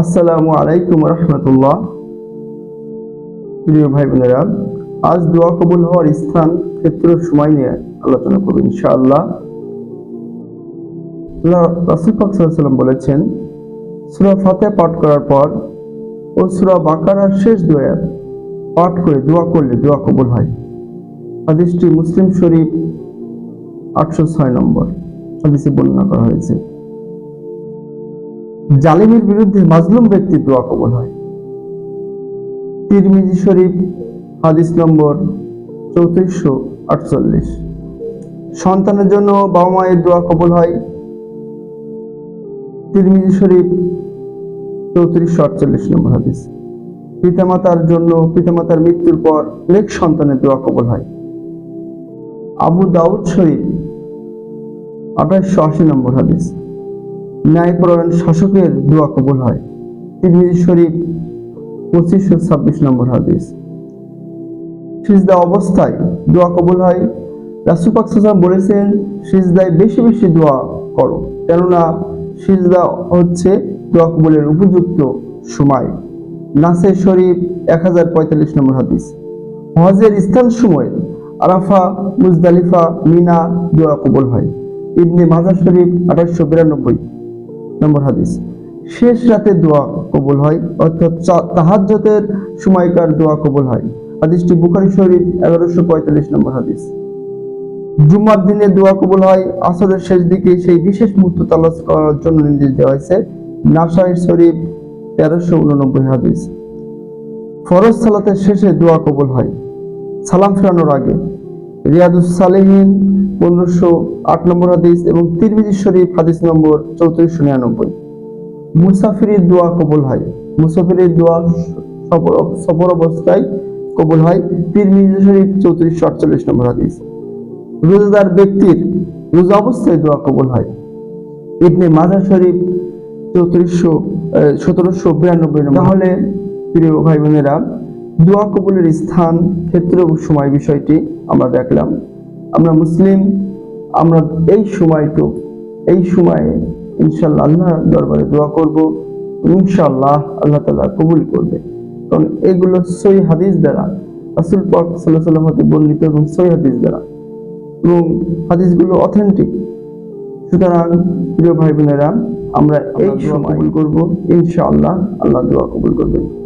আসসালামু আলাইকুম রহমতুল্লাহ। প্রিয় ভাই বোনেরা, আজ দোয়া কবুল হওয়ার স্থান, ক্ষেত্র, সময় নিয়ে আলোচনা করব ইনশাআল্লাহ। রাসুল পাক সাল্লাম বলেছেন, সুরা ফাতে পাঠ করার পর ও সুরা বাকারার শেষ দোয়া পাঠ করে দোয়া করলে দোয়া কবুল হয়। হাদিসটি মুসলিম শরীফ আটশো ছয় নম্বর বর্ণনা করা হয়েছে। জালিমের বিরুদ্ধে মাজলুম ব্যক্তির দোয়া কবুল হয়। তিরমিজি শরীফ, হাদিস নম্বর চৌত্রিশশো আটচল্লিশ। সন্তানের জন্য বাবা মায়ের দোয়া কবুল হয়। তিরমিজি শরীফ চৌত্রিশশো আটচল্লিশ নম্বর হাদিস। পিতামাতার জন্য, পিতামাতার মৃত্যুর পর নেক সন্তানের দোয়া কবল হয়। আবু দাউদ শরীফ আঠাশশো আশি নম্বর হাদিস। ন্যায়পরায়ণ শাসকের দোয়া কবুল হয়। তিরমিজি শরীফ, পঁচিশশো ছাব্বিশ নম্বর হাদিস। সিজদা অবস্থায় দোয়া কবুল হয়। রাসুপাক সাল্লাম বলেছেন, সিজদায় বেশি বেশি দোয়া করো। কেননা সিজদা হচ্ছে দোয়া কবুলের উপযুক্ত সময়। নাসের শরীফ এক হাজার পঁয়তাল্লিশ নম্বর হাদিস। হজের স্থান সময় আরাফা, মুজদালিফা, মিনা দোয়া কবুল হয়। ইবনে মাজার শরীফ আঠাশশো বিরানব্বই। নম্বর হাদিস। শেষ রাতে দোয়া কবুল হয়, অর্থাৎ তাহাজ্জতের সময়কার দোয়া কবুল হয়। হাদিসটি বুখারী শরীফ এগারোশো পঁয়তাল্লিশ নম্বর হাদিস। জুমার দিনে দোয়া কবুল হয়, আসরের শেষ দিকে সেই বিশেষ মুহূর্ত তালাশ করার জন্য নির্দেশ দেওয়া হয়েছে। নাসাই শরীফ তেরোশো উননব্বই হাদিস। ফরজ সালাতের শেষে দোয়া কবুল হয়। সালাম ফেরানোর আগে রিয়াদুস সালেহীন, পনেরোশো আট নম্বর হাদিস এবং তিরমিজি শরীফ হাদিস নম্বর চৌত্রিশশো নিরানব্বই। মুসাফিরের দোয়া কবুল হয়। মুসাফিরের দোয়া সফর অবস্থায় কবুল হয়। তিরমিজি শরীফ চৌত্রিশশো আটচল্লিশ নম্বর হাদিস। রোজাদার ব্যক্তির রোজা অবস্থায় দোয়া কবুল হয়। ইবনে মাজার শরীফ চৌত্রিশশো সতেরোশো বিরানব্বই নম্বর। তাহলে প্রিয় ভাই বোনেরা দোয়া কবুলের স্থান, ক্ষেত্র এবং সময় বিষয়টি আমরা দেখলাম। আমরা মুসলিম, আমরা এই সময়টু এই সময়ে ইনশাল্লাহ আল্লাহর দরবারে দোয়া করব ইনশাল্লাহ আল্লাহ তালা কবুল করবে। কারণ এগুলো সই হাদিস দ্বারা রাসুল পাক সাল্লাহ সাল্লাম হতে বর্ণিত এবং সই হাদিস দ্বারা। এবং হাদিসগুলো অথেন্টিক সুতরাং প্রিয় ভাই বোনেরা আমরা এই সময় কবুল করব, ইনশাআল্লাহ আল্লাহ দোয়া কবুল করবেন।